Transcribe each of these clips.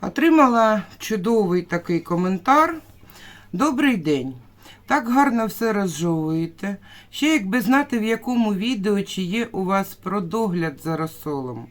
Отримала чудовий такий коментар. Добрий день. Так гарно все розжовуєте. Ще якби знати, в якому відео чи є у вас про догляд за розсолом.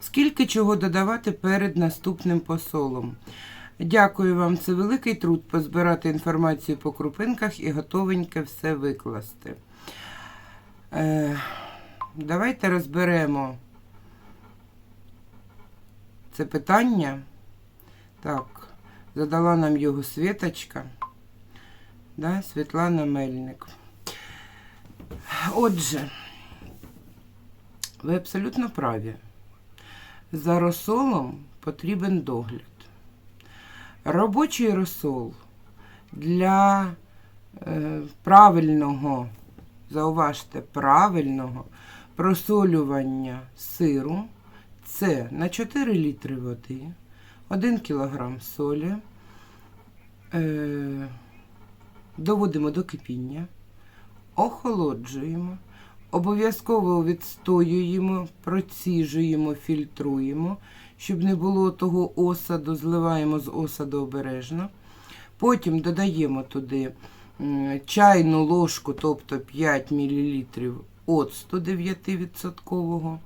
Скільки чого додавати перед наступним посолом. Дякую вам, це великий труд позбирати інформацію по крупинках і готовеньке все викласти. Е, давайте розберемо це питання. Так, задала нам його Світочка. Да, Світлана Мельник. Отже, ви абсолютно праві. За розсолом потрібен догляд. Робочий розсол для е, правильного, зауважте, правильного просолювання сиру це на 4 літри води. 1 кг солі. Е, доводимо до кипіння, охолоджуємо, обов'язково відстоюємо, проціжуємо, фільтруємо, щоб не було того осаду, зливаємо з осаду обережно. Потім додаємо туди чайну ложку, тобто 5 мл оцту 9%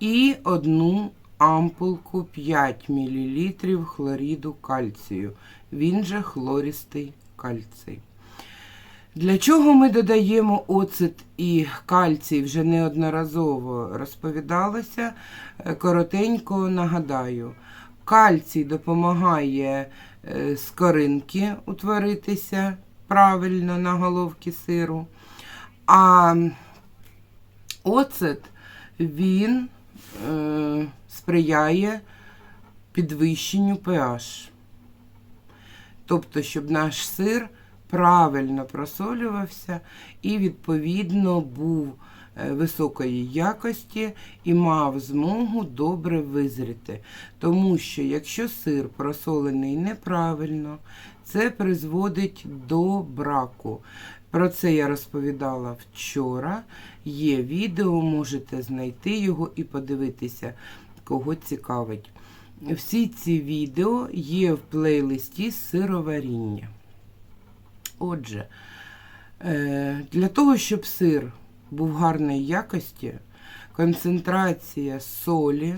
і одну ампулку 5 мл хлоріду кальцію. Він же хлористий кальцій. Для чого ми додаємо оцет і кальцій вже неодноразово розповідалося. Е, Коротенько нагадаю, кальцій допомагає е, скоринки утворитися правильно на головці сиру. А оцет він е, сприяє підвищенню pH. Тобто, щоб наш сир правильно просолювався і, відповідно, був е, високої якості і мав змогу добре визріти. Тому що, якщо сир просолений неправильно, це призводить до браку. Про це я розповідала вчора. Є відео, можете знайти його і подивитися, кого цікавить. Всі ці відео є в плейлисті сироваріння. Отже, е, для того, щоб сир був гарної якості, концентрація солі,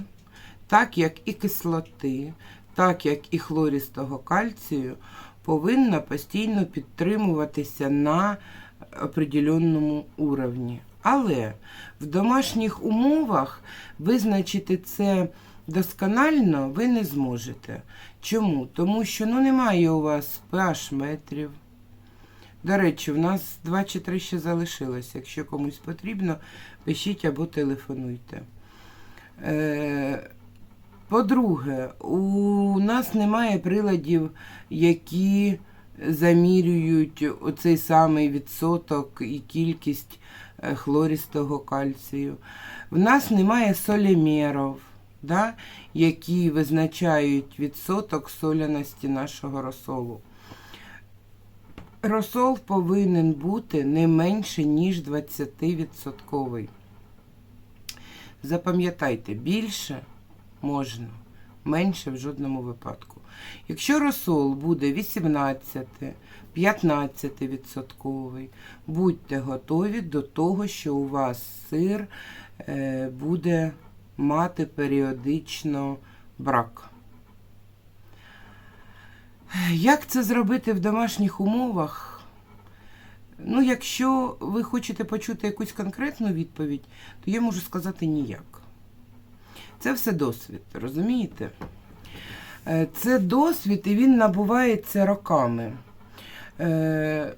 так як і кислоти, так як і хлористого кальцію, повинна постійно підтримуватися на определеному уровні. Але в домашніх умовах визначити це досконально ви не зможете. Чому? Тому що ну, немає у вас pH метрів. До речі, в нас 2 чи 3 ще залишилось. Якщо комусь потрібно, пишіть або телефонуйте. Е, По-друге, у нас немає приладів, які замірюють оцей самий відсоток і кількість е, хлористого кальцію. В нас немає солімерів, да, які визначають відсоток соляності нашого розсолу. Розсол повинен бути не менше, ніж 20%. Запам'ятайте, більше можна, менше в жодному випадку. Якщо розсол буде 18, 15%, будьте готові до того, що у вас сир е, буде мати періодично брак. Як це зробити в домашніх умовах? Ну, якщо ви хочете почути якусь конкретну відповідь, то я можу сказати ніяк. Це все досвід, розумієте? Е, Це досвід, і він набувається роками. Е,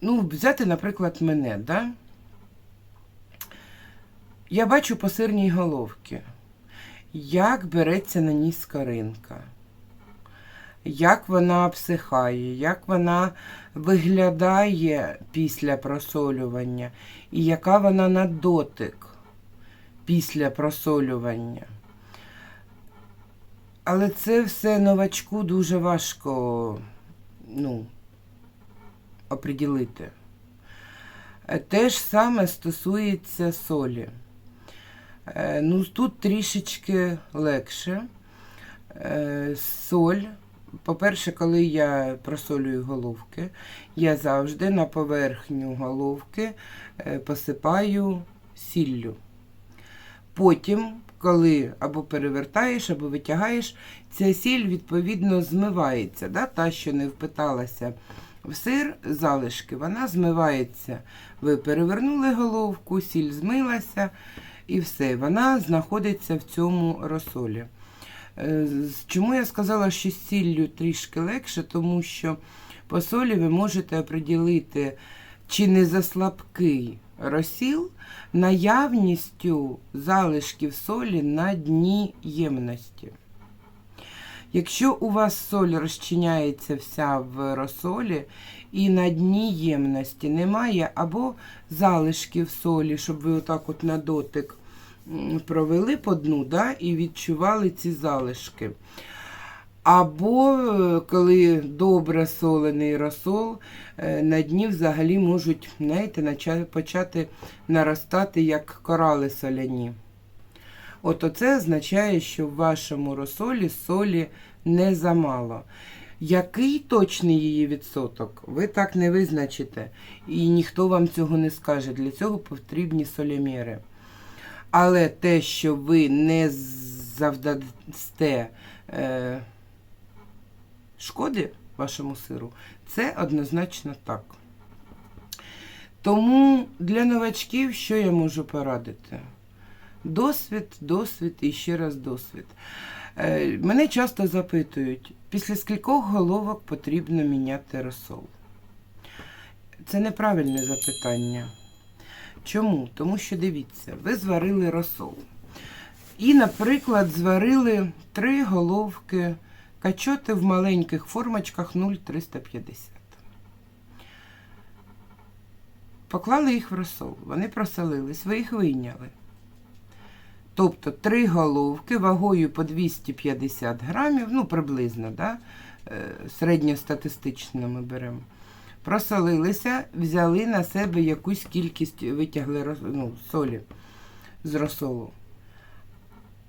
ну, взяти, наприклад, мене, да? Я бачу по сирній головці, як береться на ній скоринка як вона обсихає, як вона виглядає після просолювання, і яка вона на дотик після просолювання. Але це все новачку дуже важко ну, оприділити. Те ж саме стосується солі. Е, Ну, тут трішечки легше. Е, Соль. По-перше, коли я просолюю головки, я завжди на поверхню головки е, посипаю сіллю. Потім, коли або перевертаєш, або витягаєш, ця сіль відповідно змивається. Да? Та, що не впиталася в сир, залишки, вона змивається. Ви перевернули головку, сіль змилася і все. Вона знаходиться в цьому розсолі. Е, Чому я сказала, що з сіллю трішки легше, тому що по солі ви можете оприділити, чи не заслабкий розсіл наявністю залишків солі на дні ємності. Якщо у вас соль розчиняється вся в розсолі, і на дні ємності немає або залишків солі, щоб ви отак от на дотик провели по дну да, і відчували ці залишки. Або е, коли добре солений розсол, е, на дні взагалі можуть знаєте, почати наростати як корали соляні. От оце означає, що в вашому розсолі солі не замало. Який точний її відсоток, ви так не визначите, і ніхто вам цього не скаже. Для цього потрібні соліміри. Але те, що ви не завдасте е, шкоди вашому сиру, це однозначно так. Тому для новачків що я можу порадити? Досвід, досвід і ще раз досвід. Е, Мене часто запитують, після скількох головок потрібно міняти розсол. Це неправильне запитання. Чому? Тому що дивіться, ви зварили розсол. І, наприклад, зварили три головки качоти в маленьких формочках 0,350. Поклали їх в розсол, вони просолились, ви їх вийняли. Тобто три головки вагою по 250 грамів, ну приблизно, да? е, середньостатистично ми беремо. Просолилися, взяли на себе якусь кількість, витягли ну, солі з розсолу.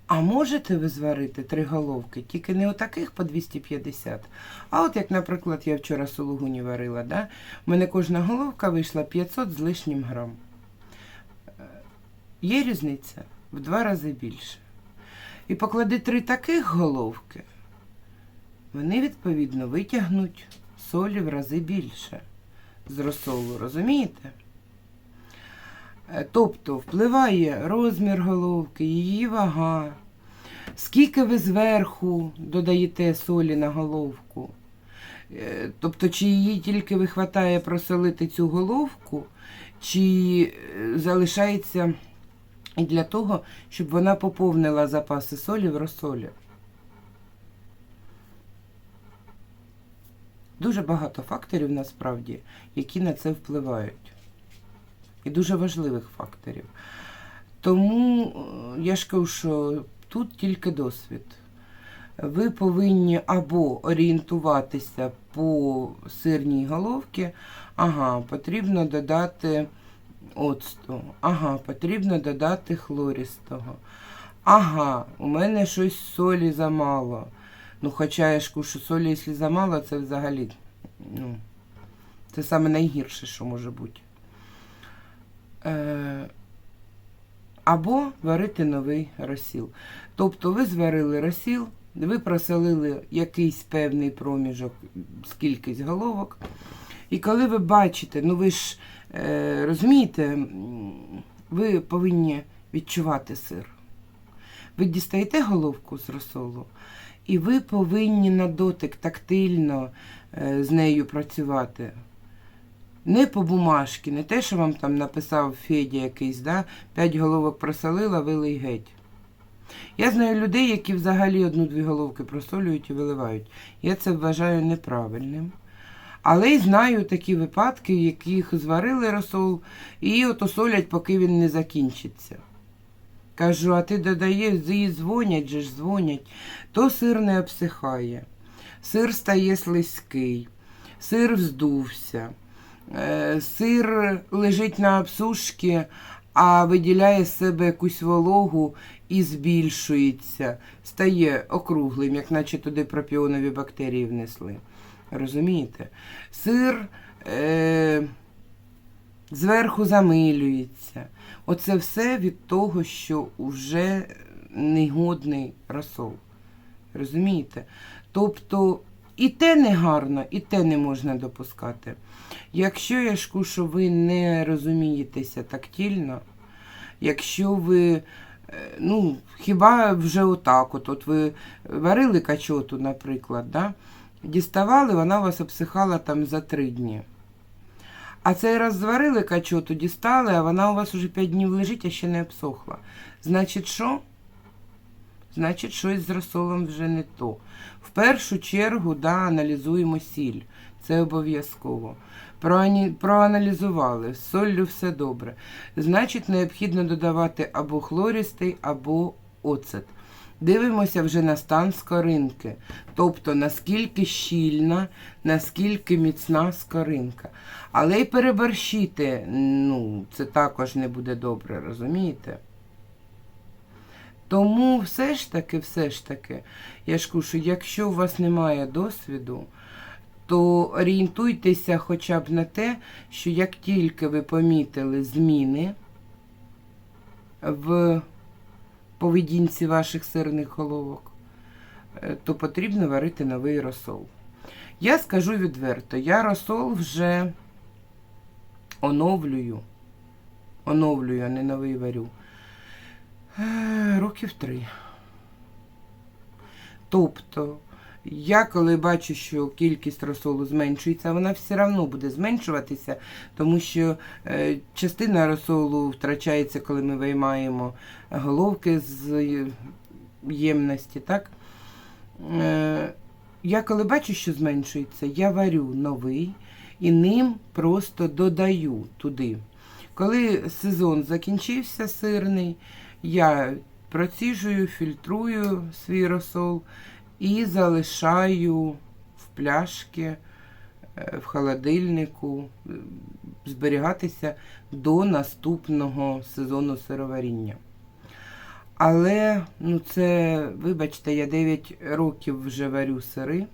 А можете ви зварити три головки, тільки не отаких по 250. А от як, наприклад, я вчора сулугуні варила, да? у мене кожна головка вийшла 500 з лишнім грам. Е, Є різниця в два рази більше. І поклади три таких головки, вони, відповідно, витягнуть солі в рази більше з розсолу, розумієте? Е, Тобто впливає розмір головки, її вага, скільки ви зверху додаєте солі на головку. Е, Тобто, чи її тільки вихватає просолити цю головку, чи е, залишається для того, щоб вона поповнила запаси солі в розсолі. Дуже багато факторів насправді, які на це впливають. І дуже важливих факторів. Тому е, я ж кажу, що тут тільки досвід. Ви повинні або орієнтуватися по сирній головці, ага, потрібно додати оцту, ага, потрібно додати хлористого. Ага, у мене щось солі замало. Ну, хоча я ж що солі, якщо замало, це взагалі, ну, це саме найгірше, що може бути. Е, або варити новий розсіл. Тобто ви зварили розсіл, ви просолили якийсь певний проміжок, скількись головок. І коли ви бачите, ну ви ж е, розумієте, ви повинні відчувати сир. Ви дістаєте головку з розсолу, і ви повинні на дотик тактильно е, з нею працювати. Не по бумажці, не те, що вам там написав Федя якийсь, да? п'ять головок просолила, вилий геть. Я знаю людей, які взагалі одну-дві головки просолюють і виливають. Я це вважаю неправильним. Але й знаю такі випадки, в яких зварили розсол і от осолять, поки він не закінчиться. Кажу, а ти додаєш, їй дзвонять же ж, дзвонять, то сир не обсихає, сир стає слизький, сир вздувся, е, сир лежить на обсушці, а виділяє з себе якусь вологу і збільшується, стає округлим, як наче туди пропіонові бактерії внесли. Розумієте? Сир е, зверху замилюється. Оце все від того, що вже негодний розсол. Розумієте? Тобто і те не гарно, і те не можна допускати. Якщо я ж що ви не розумієтеся тактильно, якщо ви, е, ну, хіба вже отак, от, от ви варили качоту, наприклад, да? діставали, вона вас обсихала там за три дні. А цей раз зварили качоту, дістали, а вона у вас уже 5 днів лежить, а ще не обсохла. Значить, що? Значить, щось з розсолом вже не то. В першу чергу, да, аналізуємо сіль. Це обов'язково. Проаналізували, з соллю все добре. Значить, необхідно додавати або хлористий, або оцет. Дивимося вже на стан скоринки. Тобто, наскільки щільна, наскільки міцна скоринка. Але й переборщити, ну, це також не буде добре, розумієте? Тому все ж таки, все ж таки, я ж кажу, якщо у вас немає досвіду, то орієнтуйтеся хоча б на те, що як тільки ви помітили зміни в поведінці ваших сирних головок, е, то потрібно варити новий розсол. Я скажу відверто, я розсол вже оновлюю. Оновлюю, а не новий варю. Е, Років три. Тобто, я коли бачу, що кількість розсолу зменшується, вона все одно буде зменшуватися, тому що е, частина розсолу втрачається, коли ми виймаємо головки з ємності. так? Е, я коли бачу, що зменшується, я варю новий і ним просто додаю туди. Коли сезон закінчився сирний, я проціжую, фільтрую свій розсол і залишаю в пляшки, е, в холодильнику, е, зберігатися до наступного сезону сироваріння. Але, ну це, вибачте, я 9 років вже варю сири.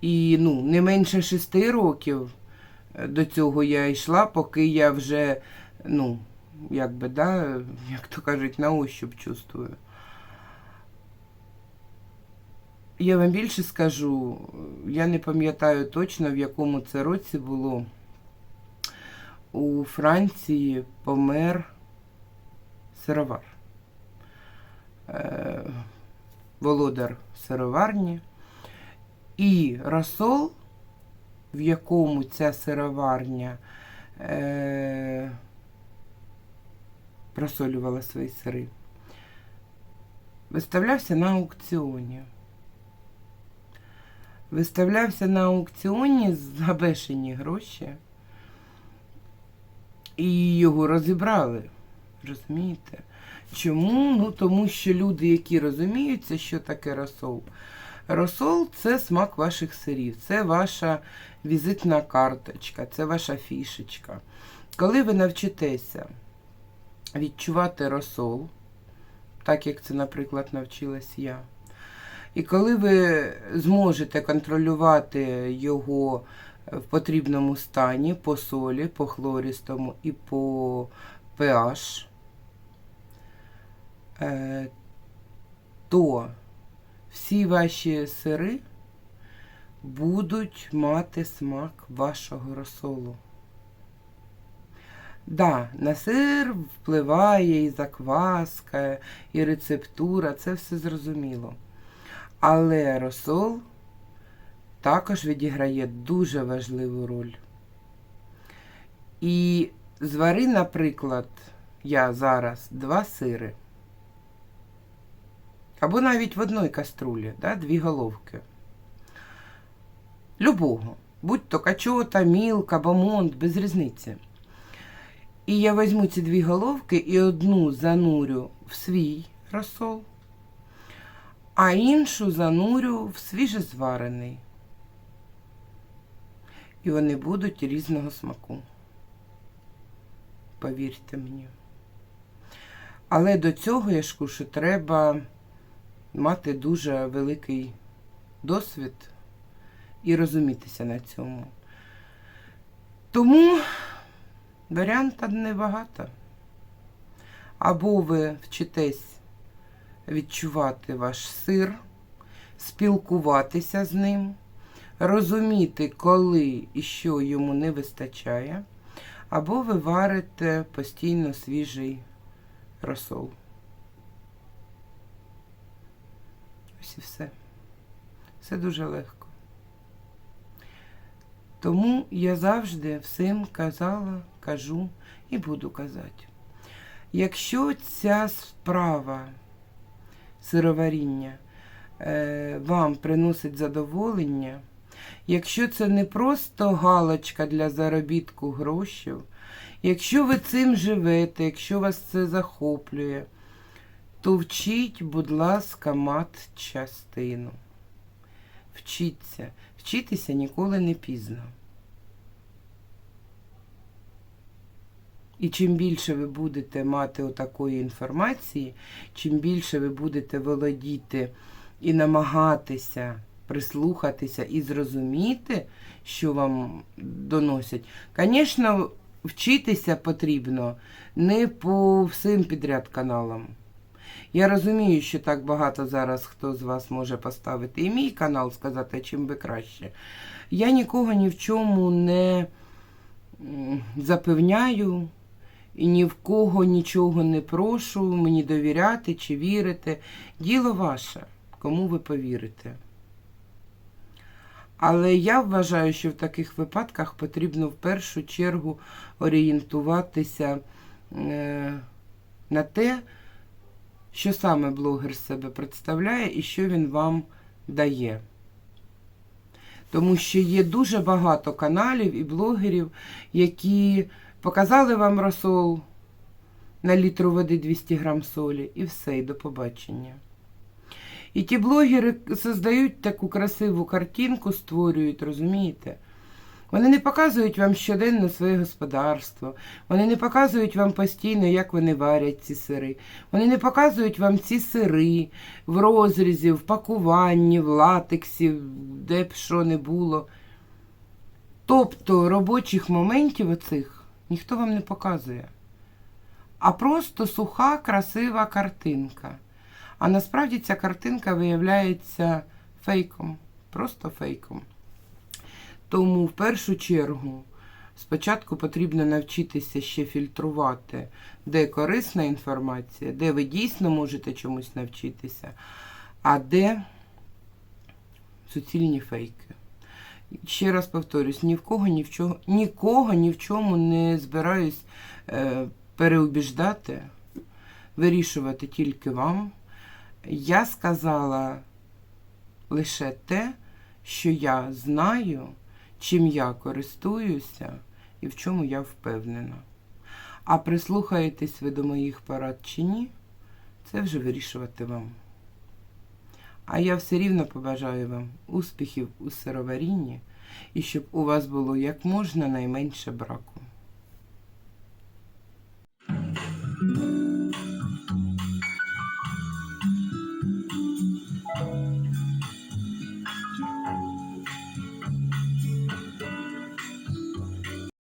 І ну, не менше 6 років е, до цього я йшла, поки я вже, ну, як би, да, як то кажуть, на ощуп чувствую. Я вам більше скажу, я не пам'ятаю точно, в якому це році було. У Франції помер сировар. Е, володар сироварні. І розсол, в якому ця сироварня е, просолювала свої сири, виставлявся на аукціоні. Виставлявся на аукціоні за бешені гроші. І його розібрали. Розумієте? Чому? Ну, тому що люди, які розуміються, що таке розсол. Розсол це смак ваших сирів, це ваша візитна карточка, це ваша фішечка. Коли ви навчитеся відчувати розсол, так як це, наприклад, навчилась я, і коли ви зможете контролювати його в потрібному стані по солі, по хлористому і по pH, е, то всі ваші сири будуть мати смак вашого розсолу. Да, на сир впливає і закваска, і рецептура, це все зрозуміло. Але розсол також відіграє дуже важливу роль. І звари, наприклад, я зараз два сири. Або навіть в одній каструлі, да, дві головки. Любого. Будь то качота, мілка, бомонд, без різниці. І я візьму ці дві головки і одну занурю в свій розсол, а іншу занурю в свіжезварений. І вони будуть різного смаку. Повірте мені. Але до цього, я ж що треба мати дуже великий досвід і розумітися на цьому. Тому варіантів небагато. Або ви вчитесь відчувати ваш сир, спілкуватися з ним, розуміти, коли і що йому не вистачає, або ви варите постійно свіжий розсол. Ось і все. Все дуже легко. Тому я завжди всім казала, кажу і буду казати. Якщо ця справа сироваріння е, вам приносить задоволення, якщо це не просто галочка для заробітку грошей, якщо ви цим живете, якщо вас це захоплює, то вчіть, будь ласка, мат частину. Вчіться. Вчитися ніколи не пізно. І чим більше ви будете мати отакої інформації, чим більше ви будете володіти і намагатися прислухатися і зрозуміти, що вам доносять. Звісно, вчитися потрібно не по всім підряд каналам. Я розумію, що так багато зараз хто з вас може поставити і мій канал, сказати, чим би краще. Я нікого ні в чому не запевняю і ні в кого нічого не прошу, мені довіряти чи вірити. Діло ваше, кому ви повірите. Але я вважаю, що в таких випадках потрібно в першу чергу орієнтуватися е, на те, що саме блогер себе представляє і що він вам дає. Тому що є дуже багато каналів і блогерів, які показали вам розсол на літру води 200 грам солі, і все, і до побачення. І ті блогери создають таку красиву картинку, створюють, розумієте? Вони не показують вам щоденно своє господарство, вони не показують вам постійно, як вони варять ці сири. Вони не показують вам ці сири в розрізі, в пакуванні, в латексі, де б що не було. Тобто робочих моментів оцих ніхто вам не показує. А просто суха, красива картинка. А насправді ця картинка виявляється фейком, просто фейком. Тому в першу чергу спочатку потрібно навчитися ще фільтрувати, де корисна інформація, де ви дійсно можете чомусь навчитися, а де суцільні фейки. Ще раз повторюсь, ні в кого, ні в чого, нікого ні в чому не збираюсь е, переубіждати, вирішувати тільки вам. Я сказала лише те, що я знаю, чим я користуюся і в чому я впевнена. А прислухаєтесь ви до моїх порад чи ні, це вже вирішувати вам. А я все рівно побажаю вам успіхів у сироварінні і щоб у вас було як можна найменше браку.